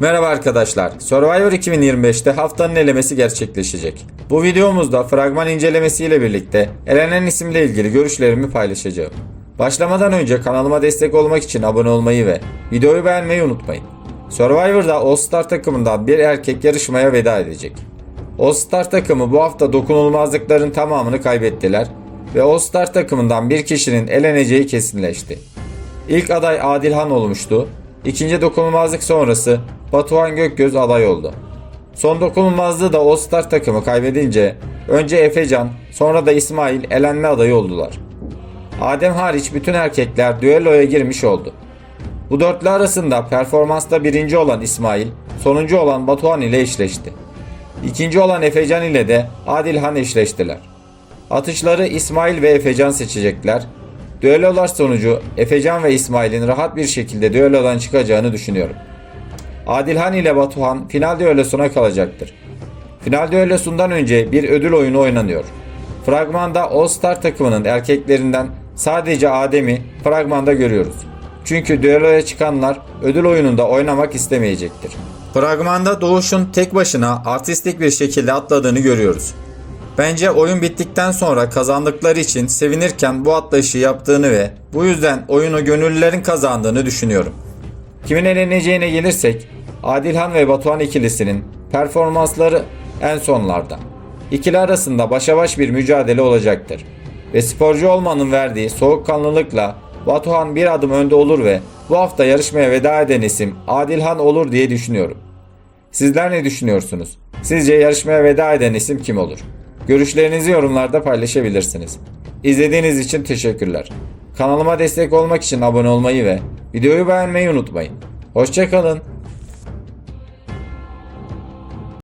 Merhaba arkadaşlar. Survivor 2025'te haftanın elemesi gerçekleşecek. Bu videomuzda fragman incelemesiyle birlikte elenen isimle ilgili görüşlerimi paylaşacağım. Başlamadan önce kanalıma destek olmak için abone olmayı ve videoyu beğenmeyi unutmayın. Survivor'da All Star takımından bir erkek yarışmaya veda edecek. All Star takımı bu hafta dokunulmazlıkların tamamını kaybettiler ve All Star takımından bir kişinin eleneceği kesinleşti. İlk aday Adilhan olmuştu. İkinci dokunulmazlık sonrası Batuhan Gökgöz aday oldu. Son dokunulmazlığı da All-Star takımı kaybedince önce Efecan sonra da İsmail elenme adayı oldular. Adem hariç bütün erkekler düelloya girmiş oldu. Bu dörtlü arasında performansta birinci olan İsmail, sonuncu olan Batuhan ile eşleşti. İkinci olan Efecan ile de Adilhan eşleştiler. Atışları İsmail ve Efecan seçecekler. Düellolar sonucu Efecan ve İsmail'in rahat bir şekilde düellodan çıkacağını düşünüyorum. Adilhan ile Batuhan final düellosuna kalacaktır. Final düellosundan önce bir ödül oyunu oynanıyor. Fragmanda All Star takımının erkeklerinden sadece Adem'i fragmanda görüyoruz. Çünkü düelloya çıkanlar ödül oyununda oynamak istemeyecektir. Fragmanda Doğuş'un tek başına artistik bir şekilde atladığını görüyoruz. Bence oyun bittikten sonra kazandıkları için sevinirken bu atlayışı yaptığını ve bu yüzden oyunu gönüllülerin kazandığını düşünüyorum. Kimin eleneceğine gelirsek Adilhan ve Batuhan ikilisinin performansları en sonlarda. İkili arasında başa baş bir mücadele olacaktır. Ve sporcu olmanın verdiği soğukkanlılıkla Batuhan bir adım önde olur ve bu hafta yarışmaya veda eden isim Adilhan olur diye düşünüyorum. Sizler ne düşünüyorsunuz? Sizce yarışmaya veda eden isim kim olur? Görüşlerinizi yorumlarda paylaşabilirsiniz. İzlediğiniz için teşekkürler. Kanalıma destek olmak için abone olmayı ve videoyu beğenmeyi unutmayın. Hoşçakalın.